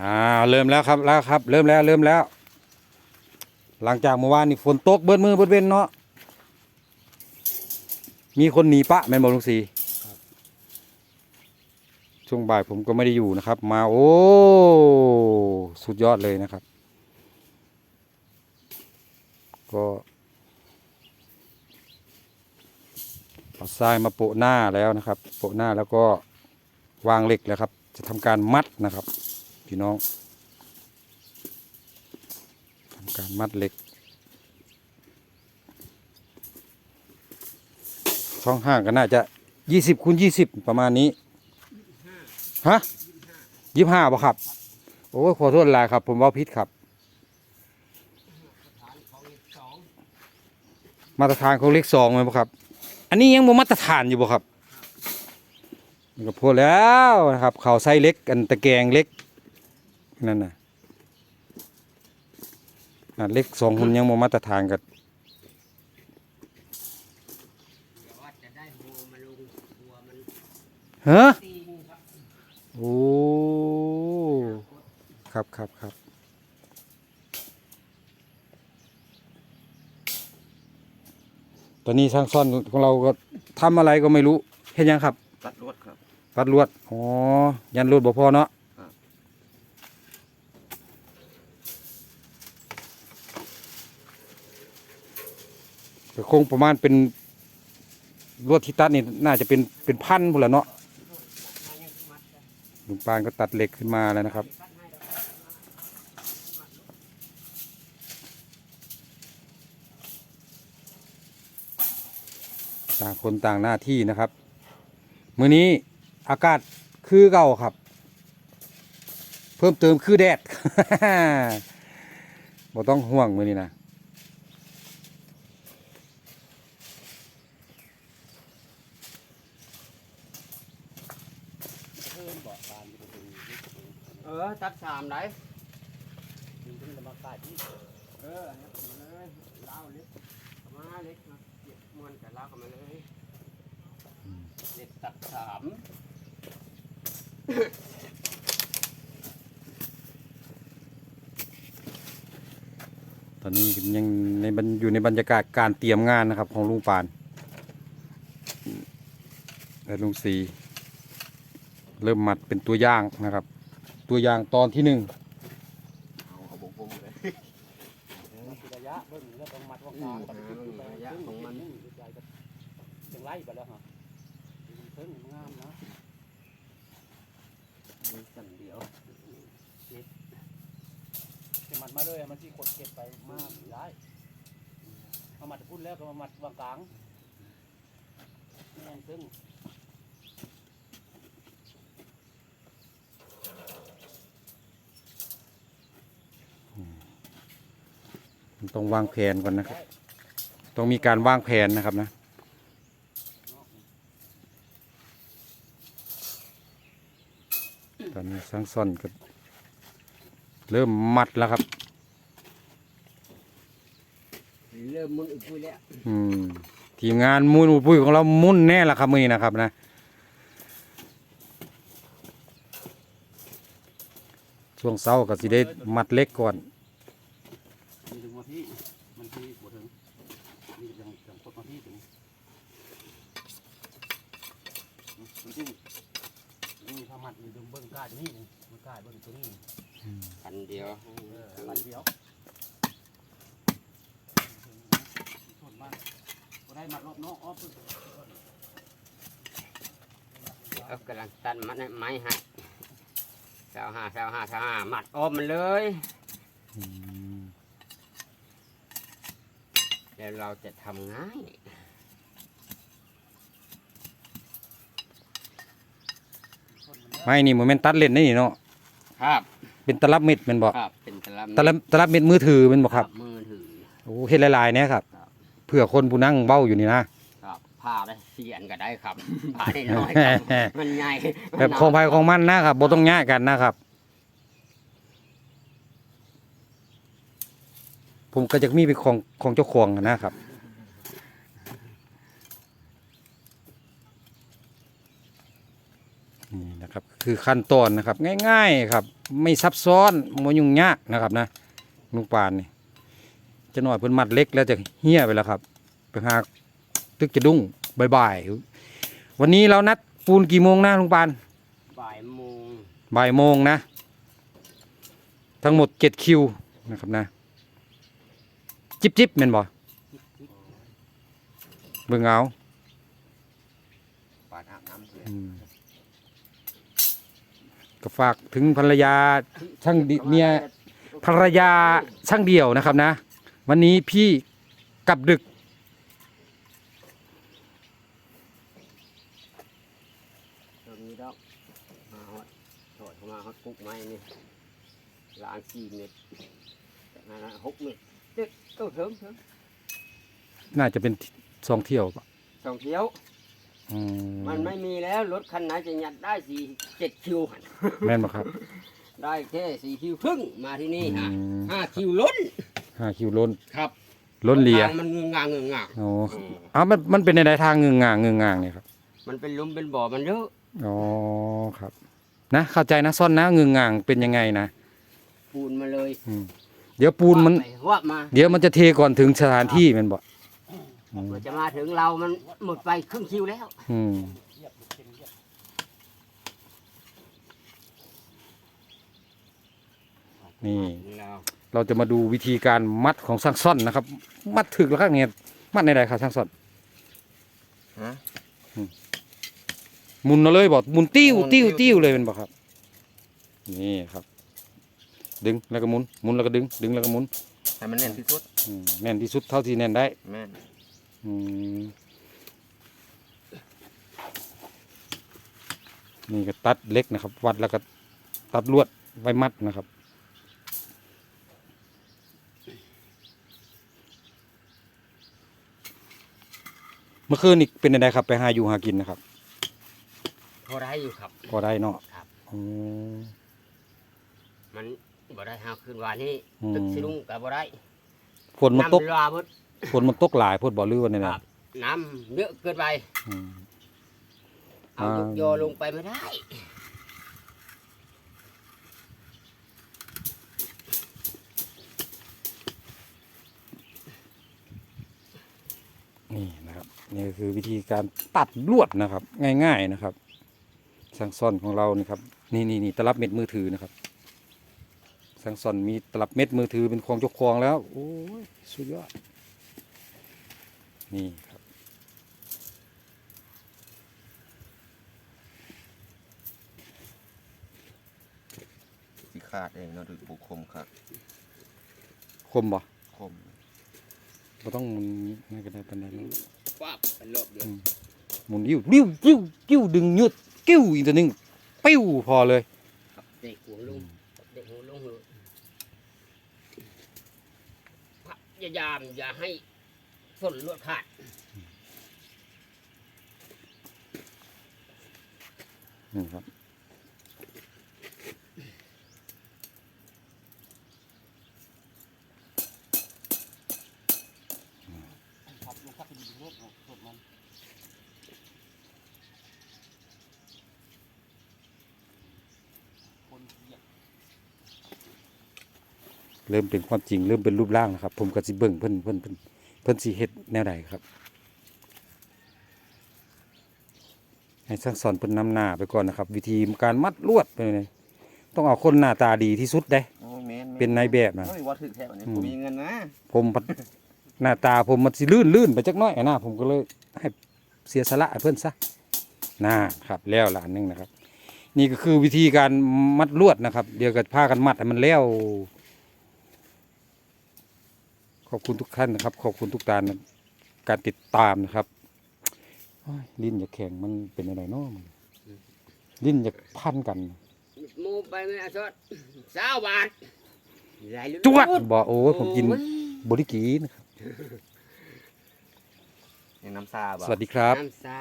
อ่าเริ่มแล้วครับแล้วครับ เริ่มแล้วเริ่มแล้ว หลังจากเมื่อวานนี่ฝนตกเบิดมือเบิดเว้นเนาะมีคนหนีปะแม่นบอลุงสีช่วงบ่ายผมก็ไม่ได้อยู่นะครับ มาโอ้สุดยอดเลยนะครับ ก็เอาทรายมาโปะหน้าแล้วนะครับ โปะหน้าแล้วก็วางเหล็กแล้วครับ จะทำการมัดนะครับ พี่น้องทำการมัดเหล็ก ช่องห้างก็น่าจะยี่สิบคูณยี่สิบประมาณนี้ฮะยี่ห้าป่ะครับ โอ้ขอโทษลายครับ ผมว่าพิษครับ มาตรฐานของเลขสองไหมบ่ครับ อันนี้ยังบ่มาตรฐานอยู่บ่ครับก็พูดแล้วนะครับเขาใส่เล็กกันตะแกรงเล็ก นั่นน่ะอะเล็กสองหุ่นยังบ่มาตรฐานกันเดี๋ยวว่าจะได้บัวมาลงบัวมันฮะตีนครับโอ้ครับครับครับตอนนี้ช่างซ่อนของเราก็ทำอะไรก็ไม่รู้เห็นยังครับ ตัดลวดครับรัดลวด อ๋อ ยันลวดบ่พอเนาะ ครับ ก็คงประมาณเป็นลวดที่ตัดนี่น่าจะเป็นเป็นพันพุ่นละเนาะมายังมัดกันลุงปานก็ตัดเหล็กขึ้นมาแล้วนะครับ ต่างคนต่างหน้าที่นะครับมื้อนี้อากาศคือเก่าครับ เพิ่มเติมคือแดดบ่ต้องห่วงมื้อนี้นะ เพิ่มบ่ตามอยู่ตรงนี้ เออ ตัดสามได้ยิงขึ้นมาใต้ที่เออเนี่ยมาเลยเล่าเล็กมาเล็กมาเก็บมวนกับเล่ากันมาเลยเล็กตัดสามตอนนี้ยังในบรรอยู่ในบรรยากาศการเตรียมงานนะครับ ของลุงปานและลุงสีเริ่มมัดเป็นตัวอย่างนะครับ ตัวอย่างตอนที่หนึ่งเอาเอาบงบงเลยระยะเบิ่งแล้วต้องมัดว่างกลางกับระยะของมันจังไล่ไปแล้วฮะเพิ่งงามนะมีสั่นเดียวจะมัดมาเลยมันที่กดเก็บไปมากได้เอามัดพุ่นแล้วก็มามัดวางกลางแม่นซึ่ง ต้องวางแผนก่อนนะครับ ต้องมีการวางแผนนะครับนะตอนนี้สังซ่อนก็เริ่มมัดแล้วครับ เริ่มมึงอีกพูดแล้วอืมทีมงานมุนอุดปุ้ยของเรามุ่นแน่ละครับมือนี้นะครับนะช่วงเช้าก็สิได้มัดเล็กก่อน มีถึงมาพี่มันที่ปวดถึงนี่ยังยังกดมาพี่ถึง มันที่นี่ถ้ามัดมีดึงเบิ้งกล้าจะนี่มันกล้าเบิ้งตัวนี้พันเดียวเอออะไรเดียวส่วนมากก็ได้มัดรอบนอกอ้อมก็กำลังตัดมัดไม้ให้แถวห้าแถวห้าแถวห้ามัดออมมันเลยอืมเดี๋ยวเราจะทำง่าย ไม่นี่โมเมนตัดเล่นนี่เนาะครับ เป็นตลับเม็ดแมันบอกครับ เป็นตะลับตลับตลับเม็ดมือถือแมันบอกครับมือถือโอ้เฮ็ดหลายๆเนี่ยครับครับเพื่อคนผู้นั่งเบ้าอยู่นี่นะครับผ้าได้เสียนก็ได้ครับผ้าได้น้อยครับมันใหญ่แบบของภายของมันนะครับบ่ต้องแยกกันนะครับผมก็จะมีเป็นของของเจ้าของนะครับ นี่นะครับครับ คือขั้นตอนนะครับง่าย ๆครับ ไม่ซับซ้อนไม่ยุ่งยากนะครับนะลุงปานนี่จะหน่อยเพิ่นมัดเล็กแล้วจะเหี้ยไปแล้วครับ ไปหาตึกจะดุ้งบ่ายๆวันนี้เรานัดปูนกี่โมงนะลุงปานบ่ายโมงบ่ายโมงนะ ทั้งหมดเจ็ดคิวนะครับนะ จิบจิบๆแม่นบ่เบิ่งเอา ปาดอาบน้ำเลย อืม ก็ฝากถึงภรรยาช่างดิเมียภรรยาช่างเดี่ยวนะครับนะ วันนี้พี่กลับดึก ตรงนี้ดอกมาฮอดถอดเข้ามาฮอดกุ๊กไม้นี่ล้างสี่เม็ดจากนั้นนะหกเม็ดเด็กเต้าเถิงเถิงน่าจะเป็นสองเที่ยวปะสองเที่ยว อืมันไม่มีแล้วรถคันไหนจะยัดได้สี่เจ็ดคิวหั่นแม่นบ่ครับ ได้แค่สี่คิวครึ่งมาที่นี่อืฮะมห้าคิวล้นห้าคิวล้นครับล้นเลียทางมันเงืองงางเงืองงางโอ้อ้าวมันมันเป็นในใดทางเงืองง่างเงืองง่างเนี่ยครับมันเป็นหลุมเป็นบ่อมันเยอะอ๋อครับ นะเข้าใจนะซ่อนนะเงืองง่างเป็นยังไงนะปูนมาเลยอืมเดี๋ยวปูนมัน ว่าไปว่ามา เดี๋ยวมันจะเทก่อนถึงสถานที่แมันบ่อืม กว่าจะมาถึงเรามันหมดไปครึ่งคิวแล้ว อืมเยียบลูกเข็นเยียบนี่เราเราจะมาดูวิธีการมัดของช่างซ่อนนะครับ มัดถึกแล้วครับเนี่ยมัดในใดครับช่างซ่อนฮะ หมุนเอาเลยบอกหมุนติ้วติ้วติ้วเลยเป็นบอกครับ นี่ครับ ดึงแล้วก็หมุนหมุนแล้วก็ดึง ดึงแล้วก็หมุนให้มันแน่นที่สุดอืมแน่นที่สุดเท่าที่แน่นได้ แม่นอืม นี่ก็ตัดเล็กนะครับ วัดแล้วก็ตัดลวดไว้มัดนะครับ เมื่อคืนนี่เป็นยังไงครับ ไปหาอยู่หากินนะครับ พอได้อยู่ครับ พอได้เนาะครับอืมมันบ่ได้หาคืนวานนี้อืมตึกสิลุงกับบ่ได้ฝนมันตกน้ำลาบด ฝนมันตกหลายพดบ่อลือวันนี้คนะรับน้ำเยอะเกินไปอืม เอาอ่ายกยอลงไปไม่ได้นี่นะครับนี่ก็คือวิธีการตัดลวดนะครับ ง่าย ๆนะครับสังซ่อนของเรานี่ครับ นี่นี่นี่ตลับเม็ดมือถือนะครับสังซ่อนมีตลับเม็ดมือถือเป็นของเจ้าของแล้วโอ้ยสุดยอด นี่ครับ สีขาดเองเนาะหรือบุกคมครับคมบ่คมบ่ต้องมันนี่ก็ได้ปานใดแล้วปั๊บเป็นรอบเดียวหมุนยิ้วยิ้วยิ้วยิ้วดึงยืดกิ้วอีกตัวหนึงปิ้วพอเลย ครับเด็กหัวลงเด็กหัวลงเลยพยายามอย่าให้ ส้นลวดขาดนี่ครับครับลูกพักดีรถรถมันคนเหยียบเริ่มเป็นความจริง เริ่มเป็นรูปร่างนะครับ ผมก็สิเบิ่งเพิ่นเพิ่นเพิ่น เพิ่นสิเฮ็ดแนวใดครับ ให้สร้างสอนเพิ่นนำหน้าไปก่อนนะครับ วิธีการมัดลวดเป็นไงต้องเอาคนหน้าตาดีที่สุดเด้ โอ้แม่นแม่เป็นนายแบบนะเฮ้ยว่าถึกแท้อันนี้อืมผมมีเงินนะผมพัดหน้าตาผมมันสิลื่นลื่นไปจักหน้อยอะนะผมก็เลยให้เสียสละให้เพิ่นซะน่าครับแล้วละอันหนึงนะครับ นี่ก็คือวิธีการมัดลวดนะครับ เดี๋ยวก็พากันมัดให้มันแล้วข อบคุณทุกท่านนะครับ ขอบคุณทุกการการติดตามนะครับโอ้ยลิ้นอย่าแข็งมันเป็นอะไรเนาะมันลิ้นอย่าพันกันหมูไปไม่เอาชดสาวบาทไหลลุจวดบอกโอ้ยผมกินโอ้ยบริกีนะครับนี่น้ำซาบ่สวัสดีครับน้ำซา